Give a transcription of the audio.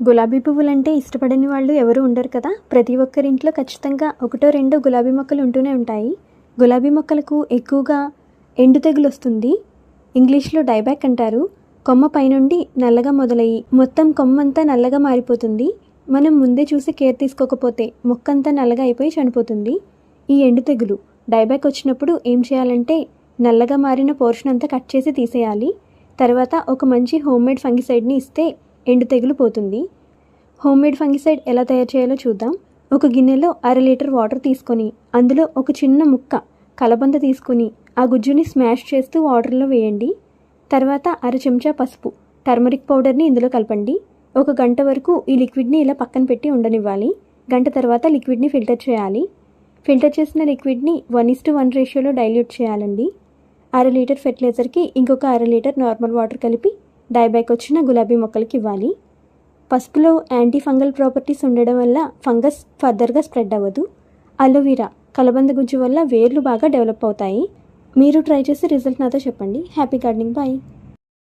గులాబీ పువ్వులంటే ఇష్టపడని వాళ్ళు ఎవరు ఉండరు కదా. ప్రతి ఒక్కరి ఇంట్లో ఖచ్చితంగా ఒకటో రెండో గులాబీ మొక్కలు ఉంటూనే ఉంటాయి. గులాబీ మొక్కలకు ఎక్కువగా ఎండు తెగులు వస్తుంది. ఇంగ్లీష్లో డైబ్యాక్ అంటారు. కొమ్మ పైనుండి నల్లగా మొదలయ్యి మొత్తం కొమ్మంతా నల్లగా మారిపోతుంది. మనం ముందే చూసి కేర్ తీసుకోకపోతే మొక్కంతా నల్లగా అయిపోయి చనిపోతుంది. ఈ ఎండు తెగులు డైబ్యాక్ వచ్చినప్పుడు ఏం చేయాలంటే నల్లగా మారిన పోర్షన్ అంతా కట్ చేసి తీసేయాలి. తర్వాత ఒక మంచి హోమ్మేడ్ ఫంగిసైడ్ని ఇస్తే ఎండు తెగులు పోతుంది. హోమ్మేడ్ ఫంగిసైడ్ ఎలా తయారు చేయాలో చూద్దాం. ఒక గిన్నెలో అర లీటర్ వాటర్ తీసుకొని అందులో ఒక చిన్న ముక్క కలబంద తీసుకొని ఆ గుజ్జుని స్మాష్ చేస్తూ వాటర్లో వేయండి. తర్వాత అర చెంచా పసుపు టర్మరిక్ పౌడర్ని ఇందులో కలపండి. ఒక గంట వరకు ఈ లిక్విడ్ని ఇలా పక్కన పెట్టి ఉండనివ్వాలి. గంట తర్వాత లిక్విడ్ని ఫిల్టర్ చేయాలి. ఫిల్టర్ చేసిన లిక్విడ్ని వన్ ఇస్ టు వన్ రేషియోలో డైల్యూట్ చేయాలండి. అర లీటర్ ఫెర్టిలైజర్కి ఇంకొక అర లీటర్ నార్మల్ వాటర్ కలిపి డైబ్యాక్ వచ్చిన గులాబీ మొక్కలకి ఇవ్వాలి. పసుపులో యాంటీ ఫంగల్ ప్రాపర్టీస్ ఉండడం వల్ల ఫంగస్ ఫర్దర్గా స్ప్రెడ్ అవ్వదు. అలోవీరా కలబంద గుజ్జు వల్ల వేర్లు బాగా డెవలప్ అవుతాయి. మీరు ట్రై చేసి రిజల్ట్ నాతో చెప్పండి. Happy gardening. బాయ్.